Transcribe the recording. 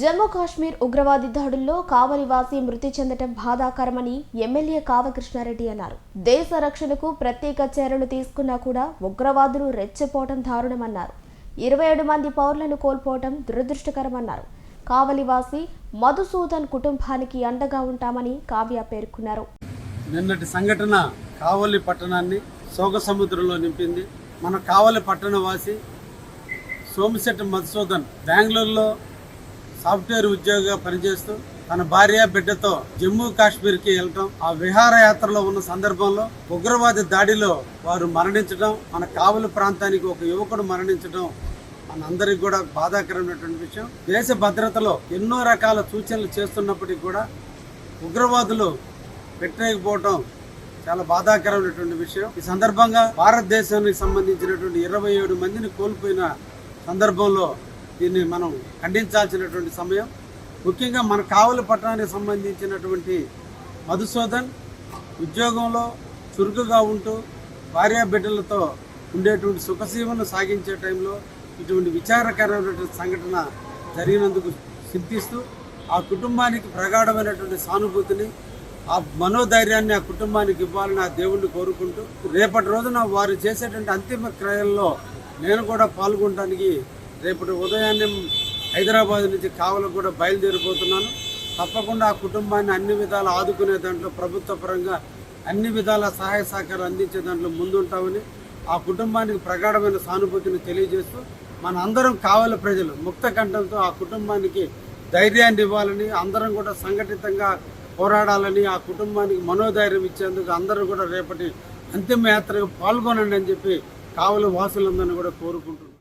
జమ్మూ కాశ్మీర్ ఉగ్రవాది దాడుల్లో కావలివాసి మృతి చెందటం బాధాకరమని ఎమ్మెల్యే కావకృష్ణారెడ్డి అన్నారు. దేశ రక్షణకు ప్రత్యేక చర్యలు తీసుకున్నా కూడా ఉగ్రవాదులు రెచ్చిపోవటం దారుణమన్నారు. ఇరవై ఏడు మంది పౌరులను కోల్పోవటం దురదృష్టకరమన్నారు. కావలివాసి మధుసూదన్ కుటుంబానికి అండగా ఉంటామని కావ్య పేర్కొన్నారు. నిన్నటి సంఘటన కావలి పట్టణాన్ని శోక సముద్రంలో నింపింది. మన కావలి పట్టణ వాసి సోమశెట్టి మధుసూదన్ బెంగళూరులో సాఫ్ట్వేర్ ఉద్యోగిగా పనిచేస్తూ తన భార్య బిడ్డతో జమ్మూ కాశ్మీర్కి వెళ్ళటం ఆ విహారయాత్రలో ఉన్న సందర్భంలో ఉగ్రవాద దాడిలో వారు మరణించడం మన కావలి ప్రాంతానికి ఒక యువకుడు మరణించడం మనందరికి కూడా బాధాకరమైనటువంటి విషయం. దేశ భద్రతలో ఎన్నో రకాల సూచనలు చేస్తున్నప్పటికీ కూడా ఉగ్రవాదులు పెట్టలేకపోవటం చాలా బాధాకరమైనటువంటి విషయం. ఈ సందర్భంగా భారతదేశానికి సంబంధించినటువంటి ఇరవై ఏడు మందిని కోల్పోయిన సందర్భంలో దీన్ని మనం ఖండించాల్సినటువంటి సమయం. ముఖ్యంగా మన కావలి పట్టణానికి సంబంధించినటువంటి మధుసూదన్ ఉద్యోగంలో చురుకుగా ఉంటూ భార్యా బిడ్డలతో ఉండేటువంటి సుఖసీమను సాగించే టైంలో ఇటువంటి విచారకరమైనటువంటి సంఘటన జరిగినందుకు చింతిస్తూ ఆ కుటుంబానికి ప్రగాఢమైనటువంటి సానుభూతిని ఆ మనోధైర్యాన్ని ఆ కుటుంబానికి ఇవ్వాలని ఆ దేవుణ్ణి కోరుకుంటూ రేపటి రోజున వారు చేసేటువంటి అంతిమ క్రయంలో నేను కూడా పాల్గొనడానికి రేపటి ఉదయాన్నే హైదరాబాద్ నుంచి కావలకు కూడా బయలుదేరిపోతున్నాను. తప్పకుండా ఆ కుటుంబాన్ని అన్ని విధాలు ఆదుకునే దాంట్లో ప్రభుత్వ పరంగా అన్ని విధాల సహాయ సహకారం అందించే దాంట్లో ముందుంటామని ఆ కుటుంబానికి ప్రగాఢమైన సానుభూతిని తెలియజేస్తూ మన అందరం కావాలి ప్రజలు ముక్త కంఠంతో ఆ కుటుంబానికి ధైర్యాన్ని ఇవ్వాలని అందరం కూడా సంఘటితంగా పోరాడాలని ఆ కుటుంబానికి మనోధైర్యం ఇచ్చేందుకు అందరూ కూడా రేపటి అంతిమయాత్రకు పాల్గొనండి అని చెప్పి కావలి వాసులందరినీ కూడా కోరుకుంటున్నాను